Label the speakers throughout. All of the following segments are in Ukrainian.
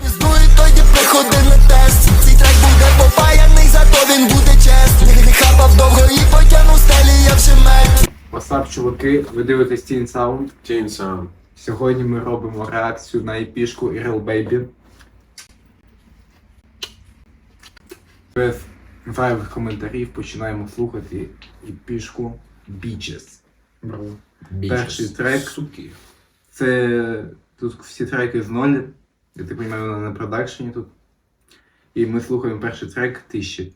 Speaker 1: Пиздує тоді приходи на тест Цей трек буде попаяний, зато він буде чесний Не хапав довго і потягнув стелі, я вже мертвий
Speaker 2: Васап, чуваки, ви дивитесь Teen Sound.
Speaker 3: Teen Sound.
Speaker 2: Сьогодні ми робимо реакцію на епішку Irrel Baby. Без зайвих коментарів починаємо слухати епішку Beaches. Перший трек.
Speaker 3: Суки.
Speaker 2: Це тут всі треки з нуля. Я так розумію, вона на продакшені тут. І ми слухаємо перший трек тиші.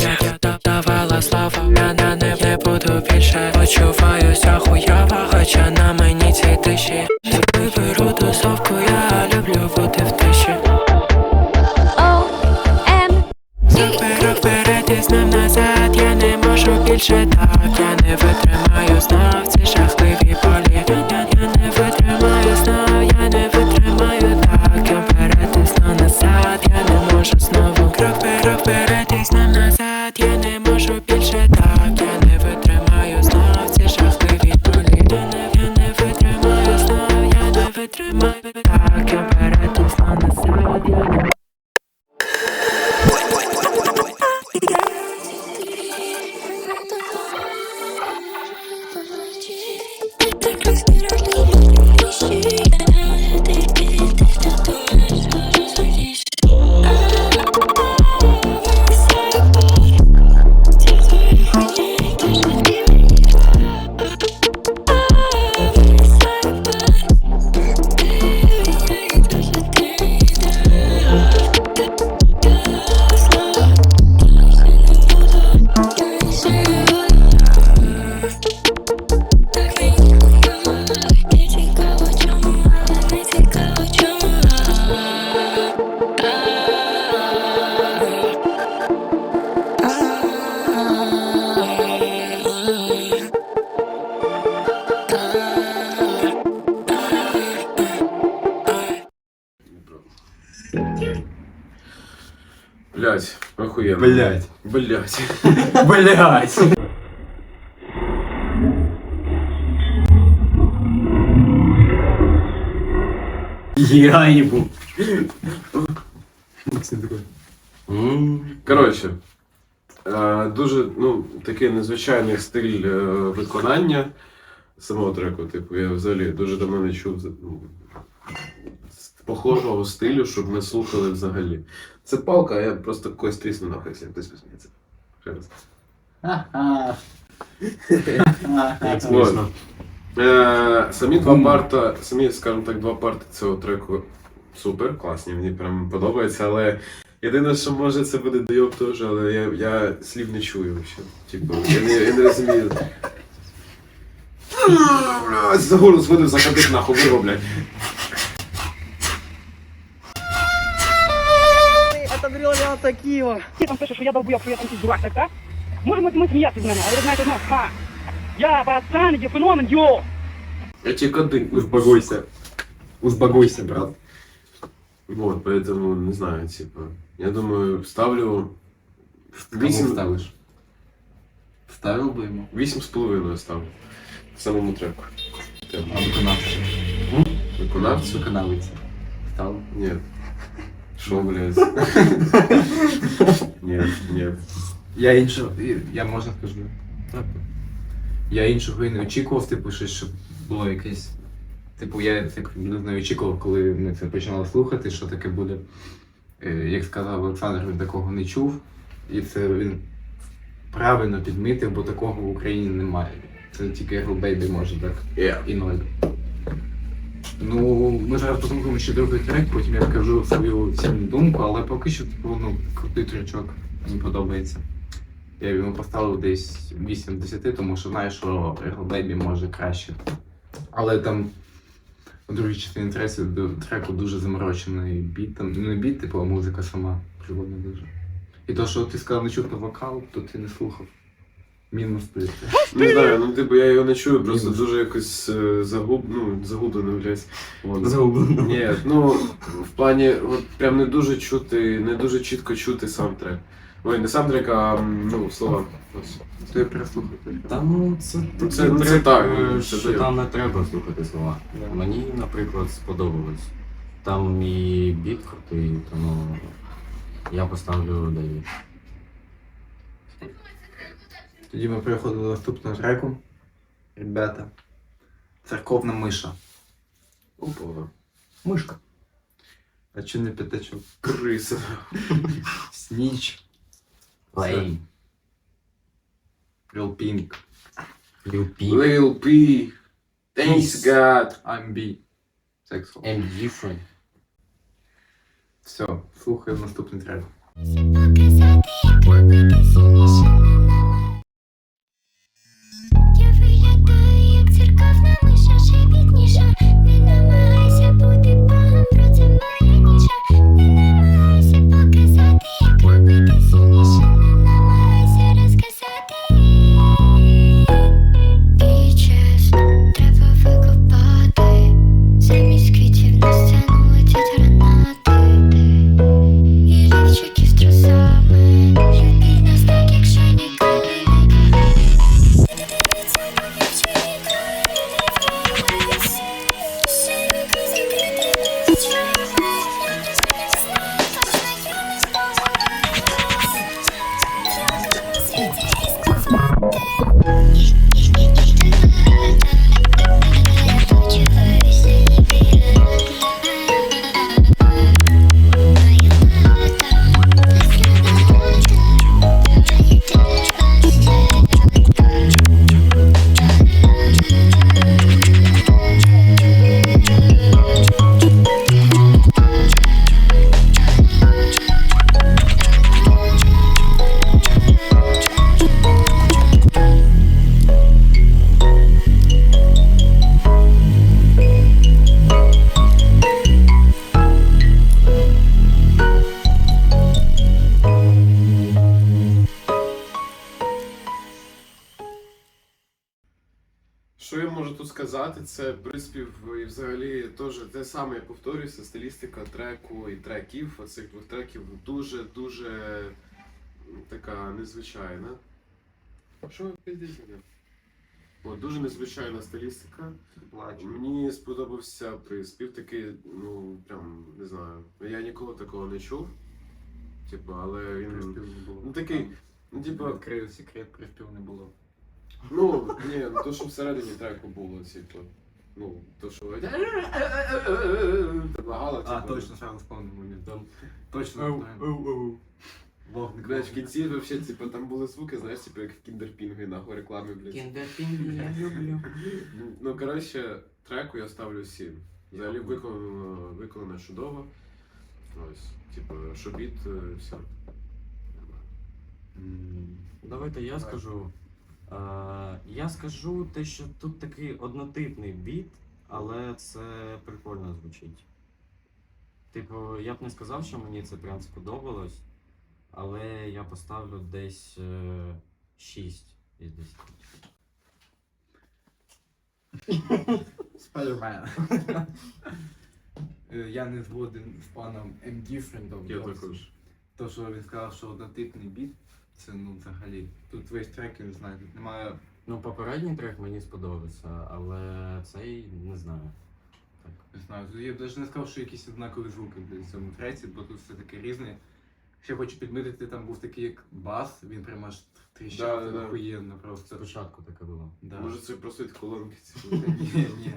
Speaker 4: я Я давала славу, я на не, не буду більше Почуваюся хуява, хоча на мені ці тиші Якби беру тусовку, я люблю бути в тиші Вперед, вперед і знов назад, я не можу більше так. Я не витримаю знов ці жахливі болі
Speaker 3: охуєнно.
Speaker 2: Блять.
Speaker 3: Блять.
Speaker 2: Блять! Я ебу. Максим такой.
Speaker 3: Коротше, е, дуже ну, такий незвичайний стиль е, виконання самого треку. Типу, я взагалі дуже давно не чув ну, похожого стилю, щоб ми слухали взагалі. Це палка, а я просто когось трісну нахуй, якщо хтось посміється. Ще раз. Вот. Е, самі два парта, самі, скажімо так, два парти цього треку супер, класні, мені прям подобається, але єдине, що може це буде дойоб теж, але я, я слів не чую взагалі. Типу, я не, я не розумію. Бля, За горло сходив, закатив нахуй, вирво, блядь.
Speaker 5: Бриллианта Киева. Ти там пишеш, що я долбоєб, що я там дурак, так, так? Можемо ми сміятися з мене, але ви знаєте одно, ха! Я пацан, я феномен, йо!
Speaker 3: Я тебе кадык.
Speaker 2: Узбагуйся. Узбагуйся, брат.
Speaker 3: Вот, поэтому, не знаю, типа, я думаю, ставлю
Speaker 2: Кому
Speaker 3: вісім,
Speaker 2: ставиш? Ставив би йому.
Speaker 3: вісім з половиною ставлю. Самому треку.
Speaker 2: А виконавця?
Speaker 3: Виконавцю?
Speaker 2: Виконавиця. Став?
Speaker 3: Нет. Шо, блядь? Нет, нет.
Speaker 2: Я іншого, я можна скажу. Я іншого і не очікував, типу, щось, щоб було якесь. Типу, я так не знаю, очікував, коли ми це починали слухати, що таке буде. Е, Як сказав Олександр, він такого не чув. І це він правильно підмітив, бо такого в Україні немає. Це тільки Baby може так.
Speaker 3: Yeah.
Speaker 2: І ноль. Ну, ми зараз послухаємо ще другий трек, потім я скажу свою цінну думку, але поки що типу, ну, крутий тречок, мені подобається. Я йому поставив десь 8 з 10, тому що знаю, що Baby може краще. Але там у другій частині треку, треку дуже заморочений біт. Там ну, не біт, типу, а музика сама прикольна дуже. І то, що ти сказав, не чутно вокал, то ти не слухав. Мінус ти.
Speaker 3: Не знаю, ну типу я його не чую, просто
Speaker 2: Мінус.
Speaker 3: дуже якось е, загуб, ну, загублено, блядь.
Speaker 2: Загублено.
Speaker 3: Ні, ну в плані, от прям не дуже чути, не дуже чітко чути сам трек. Ой, не саундтрек, а м, ну, слова. Ось.
Speaker 2: То переслухати.
Speaker 6: Та ну це
Speaker 3: Ну, це- ну, це
Speaker 6: трек,
Speaker 3: так,
Speaker 6: е,
Speaker 3: це
Speaker 6: що
Speaker 3: так.
Speaker 6: там не треба слухати слова.
Speaker 2: Да.
Speaker 6: Мені, наприклад, сподобалось. Там і біт крутий, тому я поставлю 9.
Speaker 2: Тоді ми переходимо до наступного треку. Ребята. Церковна миша.
Speaker 3: Опа.
Speaker 6: Мишка.
Speaker 2: А чи не п'ятачок?
Speaker 3: Криса.
Speaker 2: Сніч.
Speaker 6: Лей.
Speaker 2: Real Pink.
Speaker 6: Люпі.
Speaker 3: Lil P. Thanks God.
Speaker 2: I'm B. Sexual.
Speaker 6: I'm different.
Speaker 2: Все, слухаємо наступний трек.
Speaker 7: Показати, як робити сильніше
Speaker 3: Сказати? Це приспів і взагалі теж те саме, я повторюся, стилістика треку і треків, оцих двох треків дуже-дуже така незвичайна. Що ви пиздите? От, дуже незвичайна стилістика.
Speaker 2: Плачу.
Speaker 3: Мені сподобався приспів такий, ну прям не знаю. Я ніколи такого не чув. Типу, але він. Ну такий, ну типу,
Speaker 2: Відкрию секрет, приспів не було.
Speaker 3: Ну, ні, ну то, що всередині треку було, типу. Ну, то, що. Предлагала,
Speaker 2: А,
Speaker 3: типу.
Speaker 2: точно, сразу вспомнив момент. Там точно знаю. Вогник.
Speaker 3: Блядь, в кінці вообще, типу, там були звуки, знаєш, типу, як в кіндерпінгі, нахуй реклами, блядь.
Speaker 6: Кіндерпінгі я люблю.
Speaker 3: Ну, коротше, треку я ставлю 7. Взагалі виконано, виконано чудово. Ось, типу, шобіт, е, все.
Speaker 6: Давайте я скажу. Е, Я скажу те, що тут такий однотипний біт, але це прикольно звучить. Типу, я б не сказав, що мені це прям сподобалось, але я поставлю десь е, 6 із 10.
Speaker 2: Спайдермен. Е, Я не згоден з паном М. Діфрендом.
Speaker 3: Я також.
Speaker 2: То, що він сказав, що однотипний біт, це ну взагалі. Тут весь трек, я не знаю, тут немає.
Speaker 6: Ну, попередній трек мені сподобався, але цей не знаю. Так.
Speaker 2: Не знаю, я б навіть не сказав, що якісь однакові звуки в цьому треці, бо тут все таке різне. Ще хочу підмітити, там був такий як бас, він прямо аж тріщав
Speaker 3: Да, да, да.
Speaker 2: охуєнно просто.
Speaker 6: Спочатку таке було.
Speaker 2: Да.
Speaker 3: Може це просто від колонки, типу.
Speaker 2: Ні, ні.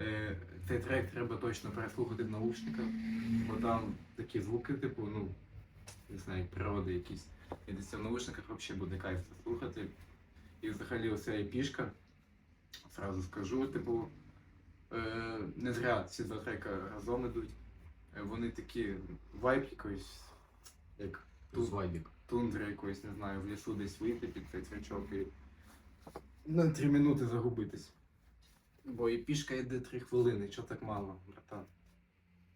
Speaker 2: Е, Цей трек треба точно переслухати в наушниках, бо там такі звуки, типу, ну, не знаю, природи якісь. І десь в наушниках взагалі буде кайф це слухати. І взагалі оця епішка, зразу скажу, типу, е, не зря ці два трека разом ідуть. Е, Вони такі вайб якийсь, як
Speaker 6: вайбік.
Speaker 2: тундри якоїсь, не знаю, в лісу десь вийти під цей тречок і на три минути загубитись. Бо і пішка йде три хвилини, чого так мало, братан?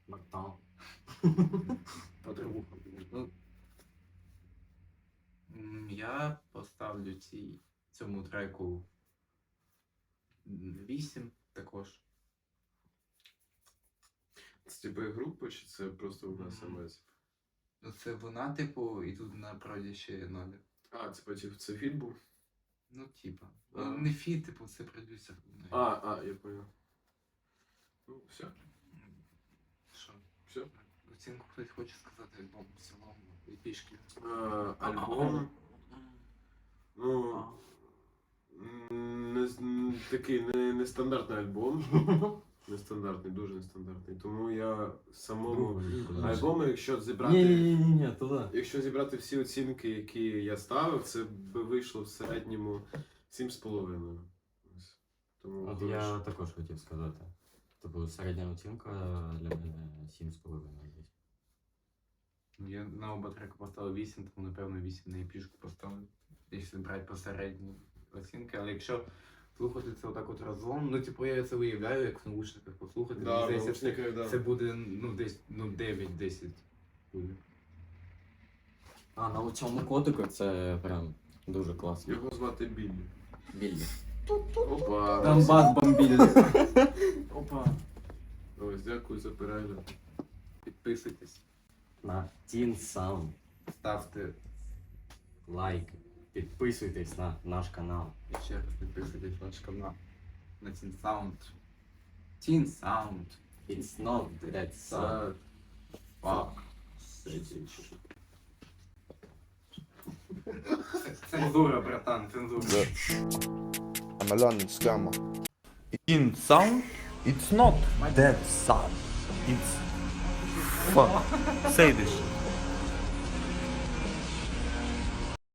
Speaker 6: Братан.
Speaker 2: Подруга. Ну, я поставлю цій, цьому треку 8 також.
Speaker 3: Це типу група, чи це просто вона сама?
Speaker 2: Ну це вона, типу, і тут направді ще є.
Speaker 3: А, це потім це фіт був?
Speaker 2: Ну, типа.
Speaker 3: А.
Speaker 2: Ну, не фіт, типу, це продюсер.
Speaker 3: А, а, я понял. Ну, все.
Speaker 2: Що?
Speaker 3: Все.
Speaker 2: Оцінку хтось хоче сказати альбом в цілому і пішки.
Speaker 3: Е, альбом. Ну. Не, з- м, такий не, нестандартний альбом. Нестандартний, дуже нестандартний. Тому я самому альбому, якщо зібрати.
Speaker 6: Ні, ні, ні, ні, туди.
Speaker 3: Якщо зібрати всі оцінки, які я ставив, це би вийшло в середньому 7,5. Ось. Тому
Speaker 6: От
Speaker 3: хороше.
Speaker 6: я також хотів сказати. Тобто середня оцінка для мене 7,5 десь.
Speaker 2: Ну, я на оба треки поставив 8, тому напевно 8 на епішку поставив. Якщо брати посередні оцінки, але якщо слухати це отак от разом, ну типу я це виявляю, як в наушниках послухати.
Speaker 3: Да,
Speaker 2: мені здається, це,
Speaker 3: да.
Speaker 2: це буде ну десь ну 9-10 буде.
Speaker 6: А, на цьому котику це прям дуже класно.
Speaker 3: Його звати Біллі.
Speaker 6: Біллі.
Speaker 3: Опа.
Speaker 6: Донбас бомбілі.
Speaker 2: Опа.
Speaker 3: Ось, дякую за перегляд.
Speaker 2: Підписуйтесь,
Speaker 6: На Teen Sound.
Speaker 2: ставте
Speaker 6: Лайк. Підписуйтесь на наш канал.
Speaker 2: і ще раз підписуйтесь на наш канал. На Teen Sound. Teen Sound.
Speaker 6: It's not that sound.
Speaker 2: Fuck. Цензура, братан, цензура.
Speaker 8: I'm a London scammer.
Speaker 9: in sound, it's not that sound. It's fuck. Say this.